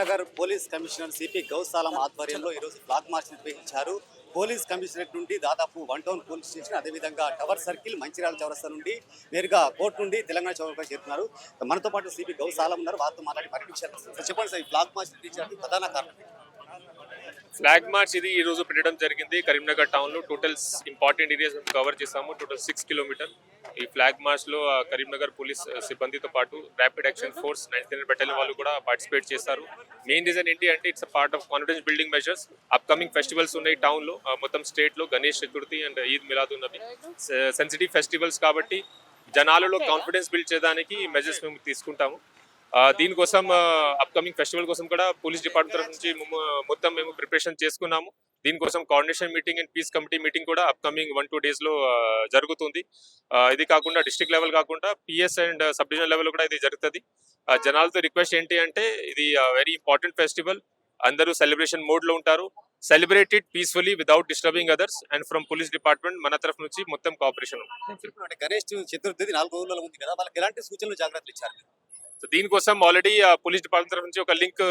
Karimnagar police commissioner CP Gausalam ఆధ్వర్యంలో ఈరోజు black march నిర్వహించారు. పోలీస్ కమిషనరేట్ నుండి దాదాపు వన్ టౌన్ పోలీస్ స్టేషన్ అదేవిధంగా టవర్ సర్కిల్ మంచిర్యాల చౌరస్తా నుండి నేరుగా కోర్టు నుండి తెలంగాణ చౌరస్తా చేరుతున్నారు. మనతో పాటు సిపి గౌసాలం ఉన్నారు. వారితో మాట్లాడి మరిన్ని చెప్పండి సార్ ఈ మార్చ్ నిర్వహించడానికి ప్రధాన కారణం ఫ్లాగ్ మార్చ్ ఇది ఈ రోజు పెట్టడం జరిగింది. కరీంనగర్ టౌన్లో ఇంపార్టెంట్ ఏరియాస్ కవర్ చేసాము టోటల్ సిక్స్ కిలోమీటర్ ఈ ఫ్లాగ్ మార్చ్లో కరీంనగర్ పోలీస్ సిబ్బందితో పాటు rapid action force ninth battalion వాళ్ళు కూడా పార్టిసిపేట్ చేస్తారు మెయిన్ రీజన్ ఏంటి అంటే it's part of confidence building measures upcoming festivals ఉన్నాయి టౌన్లో మొత్తం స్టేట్లో గణేష్ చతుర్థి అండ్ ఈద్ మిలాద్ ఉన్నవి. సెన్సిటివ్ ఫెస్టివల్స్ కాబట్టి జనాలలో కాన్ఫిడెన్స్ బిల్డ్ చేయడానికి మెజర్స్ మేము తీసుకుంటాము. దీనికోసం అప్కమింగ్ ఫెస్టివల్ కోసం కూడా పోలీస్ డిపార్ట్మెంట్ తరఫు నుంచి మొత్తం మేము ప్రిపరేషన్ చేసుకున్నాము. దీనికోసం coordination meeting and peace committee meeting కూడా అప్కమింగ్ వన్ టూ డేస్లో జరుగుతుంది. ఇది కాకుండా డిస్ట్రిక్ట్ లెవెల్ కాకుండా PS and sub division level కూడా ఇది జరుగుతుంది. జనాలతో రిక్వెస్ట్ ఏంటి అంటే ఇది వెరీ ఇంపార్టెంట్ ఫెస్టివల్ అందరూ సెలబ్రేషన్ మోడ్లో ఉంటారు. Celebrated peacefully without disturbing others and from police department మన తరఫు నుంచి మొత్తం కోఆపరేషన్ గణేష్ చతుర్థి నాలుగు రోజుల ఉంది కదా వాళ్ళకి ఎలాంటి సూచనలు జాగ్రత్తలు ఇచ్చారు సో దీనికోసం ఆల్రెడీ పోలీస్ డిపార్ట్మెంట్ తరఫు నుంచి ఒక లింక్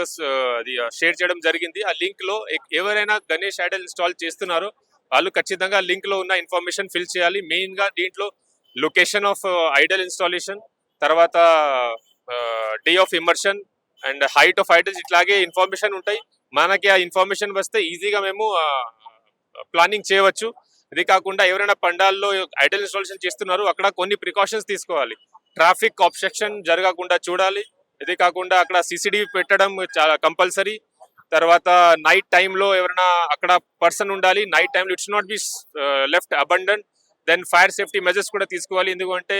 అది షేర్ చేయడం జరిగింది. ఆ లింక్లో ఎవరైనా గణేష్ ఐడల్ ఇన్స్టాల్ చేస్తున్నారో వాళ్ళు ఖచ్చితంగా లింక్లో ఉన్న ఇన్ఫర్మేషన్ ఫిల్ చేయాలి. మెయిన్గా దీంట్లో లొకేషన్ ఆఫ్ ఐడల్ ఇన్స్టాలేషన్ తర్వాత day of immersion and height of idols ఇట్లాగే ఇన్ఫర్మేషన్ ఉంటాయి. మనకి ఆ ఇన్ఫర్మేషన్ వస్తే ఈజీగా మేము ప్లానింగ్ చేయవచ్చు. ఇది కాకుండా ఎవరైనా పండాల్లో ఐడల్ ఇన్స్టాలేషన్ చేస్తున్నారు అక్కడ కొన్ని ప్రికాషన్స్ తీసుకోవాలి. ట్రాఫిక్ అబ్స్ట్రక్షన్ జరగకుండా చూడాలి. ఇది కాకుండా అక్కడ సిసిడి పెట్టడం చాలా కంపల్సరీ తర్వాత నైట్ టైంలో ఎవరైనా అక్కడ పర్సన్ ఉండాలి. నైట్ టైంలో it's not be left abandon then fire safety measures కూడా తీసుకోవాలి. ఎందుకంటే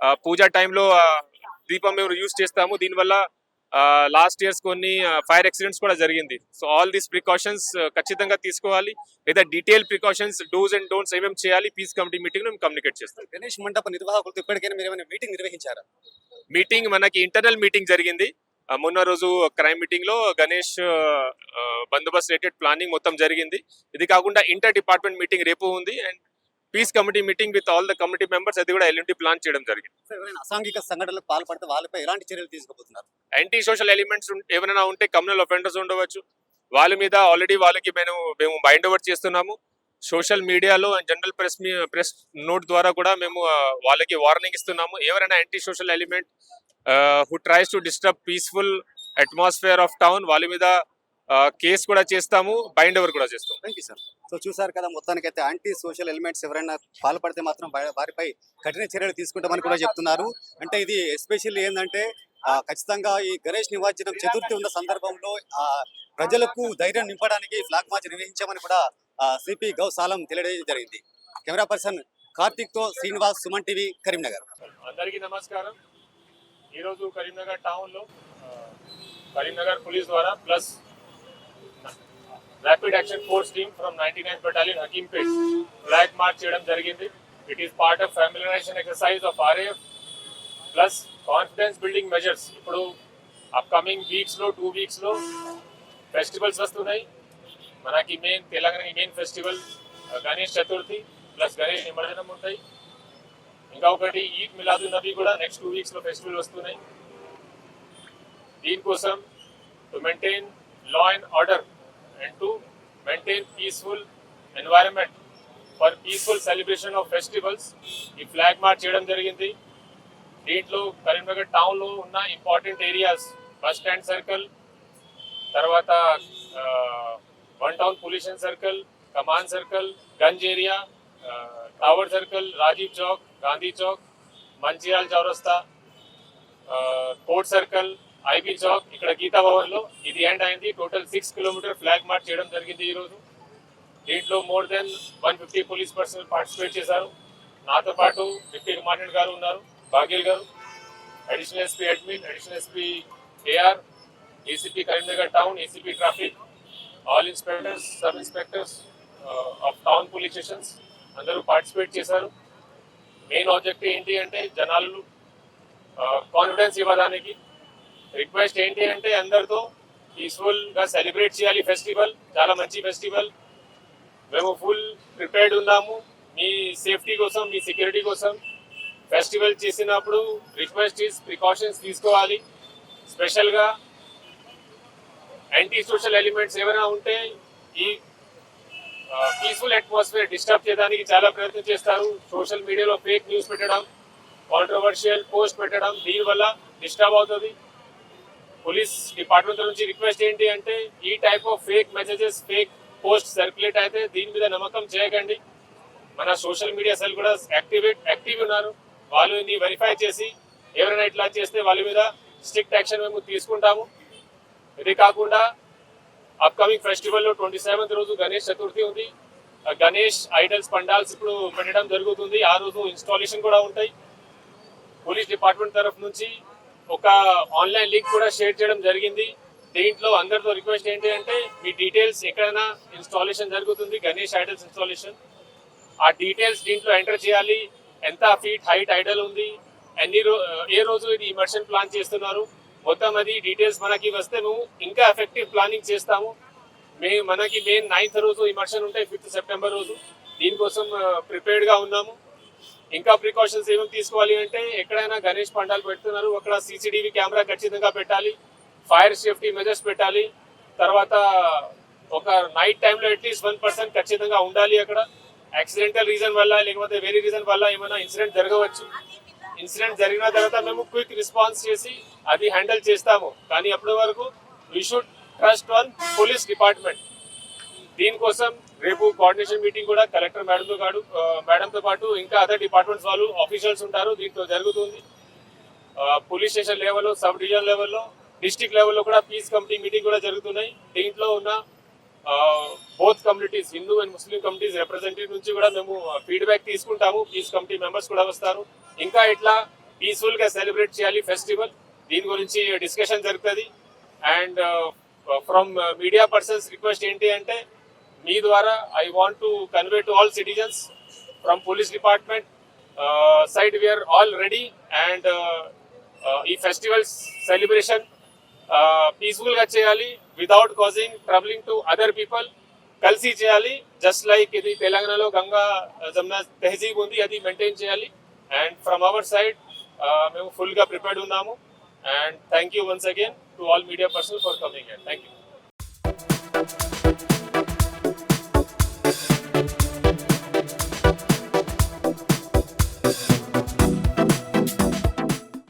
ఆ, పూజా టైంలో uh, దీపం మేము యూజ్ చేస్తాము. దీనివల్ల లాస్ట్ ఇయర్స్ కొన్ని ఫైర్ యాక్సిడెంట్స్ కూడా జరిగింది. సో ఆల్ దీస్ ప్రికాషన్స్ ఖచ్చితంగా తీసుకోవాలి. లేదా detail precautions dos and don'ts ఏమేమి చేయాలి పీస్ కమిటీ మీటింగ్ మేము కమ్యూనికేట్ చేస్తాం. గణేష్ మండప నిర్వాహకులతో ఇప్పటికైనా మీరు ఏమైనా మీటింగ్ నిర్వహించారా? మీటింగ్ మనకి ఇంటర్నల్ మీటింగ్ జరిగింది. మొన్న రోజు క్రైమ్ మీటింగ్లో గణేష్ బందోబస్తు రిలేటెడ్ ప్లానింగ్ మొత్తం జరిగింది. ఇది కాకుండా ఇంటర్ డిపార్ట్మెంట్ మీటింగ్ రేపు ఉంది. And peace committee meeting with all the committee members అది కూడా ఎల్ఎంటి ప్లాన్ చేయడం జరిగింది. అసాంఘిక సంఘటనలకు పాల్పడితే వాళ్ళపై ఎలాంటి చర్యలు తీసుకోబోతున్నారు యాంటీ సోషల్ ఎలిమెంట్స్ ఏమైనా ఉంటే కమ్యూనల్ ఒఫెండర్స్ ఉండవచ్చు. వాళ్ళ మీద ఆల్రెడీ వాళ్ళకి మేము మేము బైండ్ ఓవర్ చేస్తున్నాము. సోషల్ మీడియాలో and general press press note ద్వారా కూడా మేము వాళ్ళకి వార్నింగ్ ఇస్తున్నాము. ఎవరైనా anti social element who tries to disturb peaceful atmosphere of town వాళ్ళ మీద కేసు కూడా చేస్తాము బైండ్ ఓవర్ కూడా చేస్తాము. థ్యాంక్ యూ సార్ సో చూసారు కదా మొత్తానికైతే యాంటీ సోషల్ ఎలిమెంట్స్ ఎవరైనా పాల్పడితే మాత్రం వారిపై కఠిన చర్యలు తీసుకుంటామని కూడా చెప్తున్నారు. అంటే ఇది ఎస్పెషల్లీ ఏంటంటే ఖచ్చితంగా ఈ గణేష్ నిమజ్జనం చతుర్థి ఉన్న సందర్భంలో ప్రజలకు ధైర్యం నింపడానికి ఫ్లాగ్ మార్చ్ నిర్వహించామని కూడా సిపి గౌసాలం తెలియజేయడం జరిగింది. కెమెరా పర్సన్ కార్తిక్తో శ్రీనివాస్ సుమన్ టీవీ కరీంనగర్. అందరికీ నమస్కారం. ఈరోజు కరీంనగర్ టౌన్లో కరీంనగర్ పోలీస్ ద్వారా plus rapid action force team from ninety nine battalion Hakimpet flag march చేయడం జరిగింది. It is part of familiarization exercise of RAF plus confidence building measures ఇప్పుడు అప్కమింగ్ వీక్స్లో టూ వీక్స్లో ఫెస్టివల్స్ వస్తున్నాయి. మనకి main Telangana main festival Ganesh Chaturthi plus Ganesh నిమజ్జనం ఉంటాయి. ఇంకా ఒకటి ఈద్ మిలాదు నబీ కూడా నెక్స్ట్ టూ వీక్స్లో ఫెస్టివల్ వస్తున్నాయి. దీనికోసం to maintain law and order and to maintain peaceful environment for peaceful celebration of festivals ఈ ఫ్లాగ్ మార్చ్ చేయడం జరిగింది. దీంట్లో కరీంనగర్ టౌన్లో ఉన్న important areas bus stand circle తర్వాత one town pollution circle Kaman circle Ganj area tower circle Rajiv Chowk Gandhi Chowk Mancherial Chowrasta court circle IB Chowk ఇక్కడ గీతా భవన్లో ఇది ఎండ్ అయింది. Total six kilometre flag march చేయడం జరిగింది ఈరోజు. దీంట్లో more than one fifty police person participate చేశారు. నాతో పాటు డిప్యూటీ కమాండెంట్ గారు ఉన్నారు Baghel garu additional SP admin additional SP AR ACP Karimnagar town ACP traffic all inspectors sub inspectors of town police stations అందరూ పార్టిసిపేట్ చేశారు. Main object ఏంటి అంటే జనాలు uh, కాన్ఫిడెన్స్ ఇవ్వడానికి రిక్వెస్ట్ ఏంటి అంటే అందరితో పీస్ఫుల్గా సెలబ్రేట్ చేయాలి. ఫెస్టివల్ చాలా మంచి ఫెస్టివల్ మేము ఫుల్ ప్రిపేర్డ్ ఉన్నాము మీ సేఫ్టీ కోసం మీ సెక్యూరిటీ కోసం ఫెస్టివల్ చేసినప్పుడు రిక్వెస్ట్ ఈస్ ప్రికాషన్స్ తీసుకోవాలి. స్పెషల్గా యాంటీ సోషల్ ఎలిమెంట్స్ ఏమైనా ఉంటే ఈ పీస్ఫుల్ అట్మాస్ఫియర్ డిస్టర్బ్ చేయడానికి చాలా ప్రయత్నం చేస్తారు. సోషల్ మీడియాలో ఫేక్ న్యూస్ పెట్టడం కాంట్రవర్షియల్ పోస్ట్ పెట్టడం దీనివల్ల డిస్టర్బ్ అవుతుంది. పోలీస్ డిపార్ట్మెంట్ నుంచి రిక్వెస్ట్ ఏంటి అంటే ఈ type of fake messages fake post circulate అయితే దీని మీద నమ్మకం చేయకండి. మన సోషల్ మీడియా సెల్ కూడా యాక్టివేట్ యాక్టివ్ ఉన్నారు. వాళ్ళు ఇది వెరిఫై చేసి ఎవరైనా ఇట్లా చేస్తే వాళ్ళ మీద స్ట్రిక్ట్ యాక్షన్ మేము తీసుకుంటాము. ఇది కాకుండా అప్కమింగ్ ఫెస్టివల్లో ట్వంటీ సెవెంత్ రోజు గణేష్ చతుర్థి ఉంది. ఆ గణేష్ ఐడల్స్ పండాల్స్ ఇప్పుడు పెట్టడం జరుగుతుంది. ఆ రోజు ఇన్స్టాలేషన్ కూడా ఉంటాయి. పోలీస్ డిపార్ట్మెంట్ తరఫు నుంచి ఒక ఆన్లైన్ లింక్ కూడా షేర్ చేయడం జరిగింది. దీంట్లో అందరితో రిక్వెస్ట్ ఏంటి అంటే మీ డీటెయిల్స్ ఎక్కడైనా ఇన్స్టాలేషన్ జరుగుతుంది గణేష్ ఐడల్స్ ఇన్స్టాలేషన్ ఆ డీటెయిల్స్ దీంట్లో ఎంటర్ చేయాలి. ఎంత ఫీట్ హైట్ ఐడల్ ఉంది ఎన్ని రో ఏ రోజు ఇది ఇమర్షన్ ప్లాన్ చేస్తున్నారు. మొత్తం అది డీటెయిల్స్ మనకి వస్తే మేము ఇంకా ఎఫెక్టివ్ ప్లానింగ్ చేస్తాము మే మనకి మెయిన్ నైన్త్ రోజు ఇమర్షన్ ఉంటాయి ఫిఫ్త్ సెప్టెంబర్ రోజు. దీనికోసం ప్రిపేర్డ్గా ఉన్నాము. ఇంకా ప్రికాషన్స్ ఏమేమి తీసుకోవాలి అంటే ఎక్కడైనా గణేష్ పండాలు పెడుతున్నారు అక్కడ సీసీటీవీ కెమెరా ఖచ్చితంగా పెట్టాలి ఫైర్ సేఫ్టీ మెజర్స్ పెట్టాలి తర్వాత ఒక నైట్ టైంలో అట్లీస్ట్ వన్ పర్సెంట్ ఖచ్చితంగా ఉండాలి అక్కడ. యాక్సిడెంటల్ రీజన్ వల్ల లేకపోతే వేరే రీజన్ వల్ల ఏమైనా ఇన్సిడెంట్ జరగవచ్చు. ఇన్సిడెంట్ జరిగిన తర్వాత మేము క్విక్ రెస్పాన్స్ చేసి అది హ్యాండిల్ చేస్తాము. కానీ అప్పటి వరకు we should trust one police department. దీనికోసం రేపు కోఆర్డినేషన్ మీటింగ్ కూడా కలెక్టర్ మేడంతో కాడు మేడంతో పాటు ఇంకా అదర్ డిపార్ట్మెంట్స్ వాళ్ళు ఆఫీషియల్స్ ఉంటారు దీంట్లో జరుగుతుంది. పోలీస్ స్టేషన్ లెవెల్లో సబ్ డివిజన్ లెవెల్లో డిస్టిక్ లెవెల్లో కూడా పీస్ కమిటీ మీటింగ్ కూడా జరుగుతున్నాయి. దీంట్లో ఉన్న both communities Hindu and Muslim communities representative నుంచి కూడా మేము ఫీడ్బ్యాక్ తీసుకుంటాము. పీస్ కమిటీ మెంబర్స్ కూడా వస్తారు. ఇంకా ఇట్లా పీస్ఫుల్గా సెలబ్రేట్ చేయాలి ఫెస్టివల్ దీని గురించి డిస్కషన్ జరుగుతుంది. And from media persons request ఏంటి అంటే మీ ద్వారా I want to convey to all citizens from police department side we're all ready and ఈ ఫెస్టివల్స్ సెలబ్రేషన్ పీస్ఫుల్గా చేయాలి without causing troubling to other people కలిసి చేయాలి జస్ట్ లైక్ ఇది తెలంగాణలో గంగా జమున తెహజీబ్ ఉంది అది మెయింటైన్ చేయాలి. అండ్ ఫ్రమ్ అవర్ సైడ్ మేము ఫుల్గా ప్రిపేర్డ్ ఉన్నాము. And thank you once again to all media person for coming and thank you